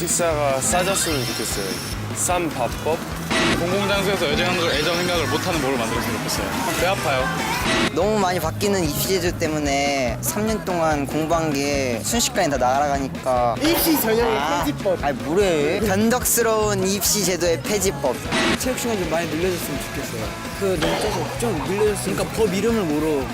식사가 싸졌으면 좋겠어요. 싼 밥법? 공공장소에서 애정 생각을, 애정 생각을 못하는 법을 만들었으면 좋겠어요. 배 아파요. 너무 많이 바뀌는 입시제도 때문에 3년 동안 공부한 게 순식간에 다 날아가니까 입시 전형의 아, 폐지법. 아니 뭐래 변덕스러운 입시제도의 폐지법 체육 시간 좀 많이 늘려줬으면 좋겠어요. 그 너무 쪄서 좀 늘려줬으면. 그러니까 법 이름을 모르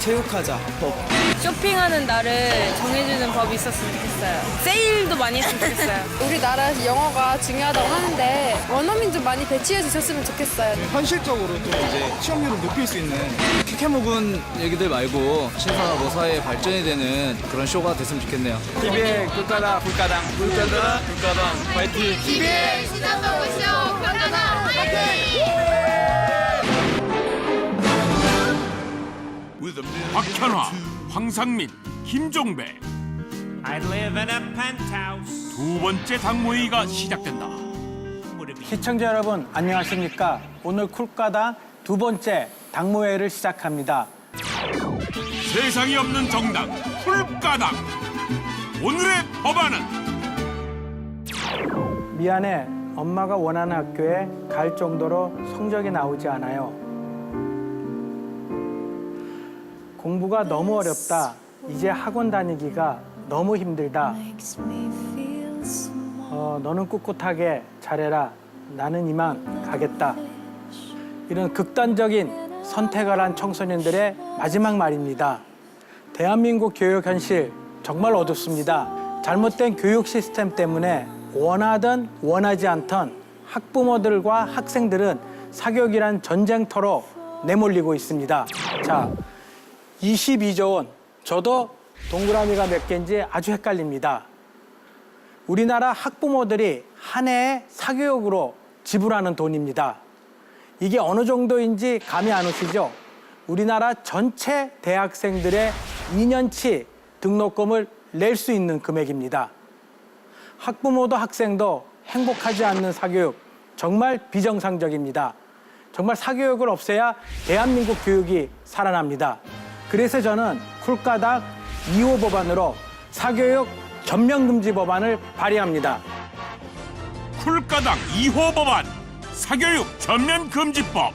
체육하자 법. 쇼핑하는 날을 정해주는 법이 있었으면 좋겠어요. 세일도 많이 했으면 좋겠어요. 우리나라에서 영어가 중요하다고 하는데 원어민 좀 많이 배치해 주셨으면 좋겠어요. 현실적으로 좀 이제 취업률을 높일 수 있는 캐캐 묵은 얘기들 말고 신사가 뭐 사회의 발전이 되는 그런 쇼가 됐으면 좋겠네요. TV의 꿀까당, 꿀까당, 꿀까당, 꿀까당, 파이팅! 박현화, 황상민, 김종배 I live in a penthouse. 두 번째 당모회의가 시작된다. 시청자 여러분 안녕하십니까? 오늘 쿨가당 두 번째 당무회를 시작합니다. 세상에 없는 정당 풀가당 오늘의 법안은 미안해 엄마가 원하는 학교에 갈 정도로 성적이 나오지 않아요. 공부가 너무 어렵다. 이제 학원 다니기가 너무 힘들다. 어, 너는 꿋꿋하게 잘해라. 나는 이만 가겠다. 이런 극단적인 선택을 한 청소년들의 마지막 말입니다. 대한민국 교육 현실 정말 어둡습니다. 잘못된 교육 시스템 때문에 원하든 원하지 않던 학부모들과 학생들은 사교육이란 전쟁터로 내몰리고 있습니다. 자, 22조 원. 저도 동그라미가 몇 개인지 아주 헷갈립니다. 우리나라 학부모들이 한 해에 사교육으로 지불하는 돈입니다. 이게 어느 정도인지 감이 안 오시죠? 우리나라 전체 대학생들의 2년치 등록금을 낼 수 있는 금액입니다. 학부모도 학생도 행복하지 않는 사교육 정말 비정상적입니다. 정말 사교육을 없애야 대한민국 교육이 살아납니다. 그래서 저는 쿨가닥 2호 법안으로 사교육 전면금지 법안을 발의합니다. 풀가당 2호 법안 사교육 전면 금지법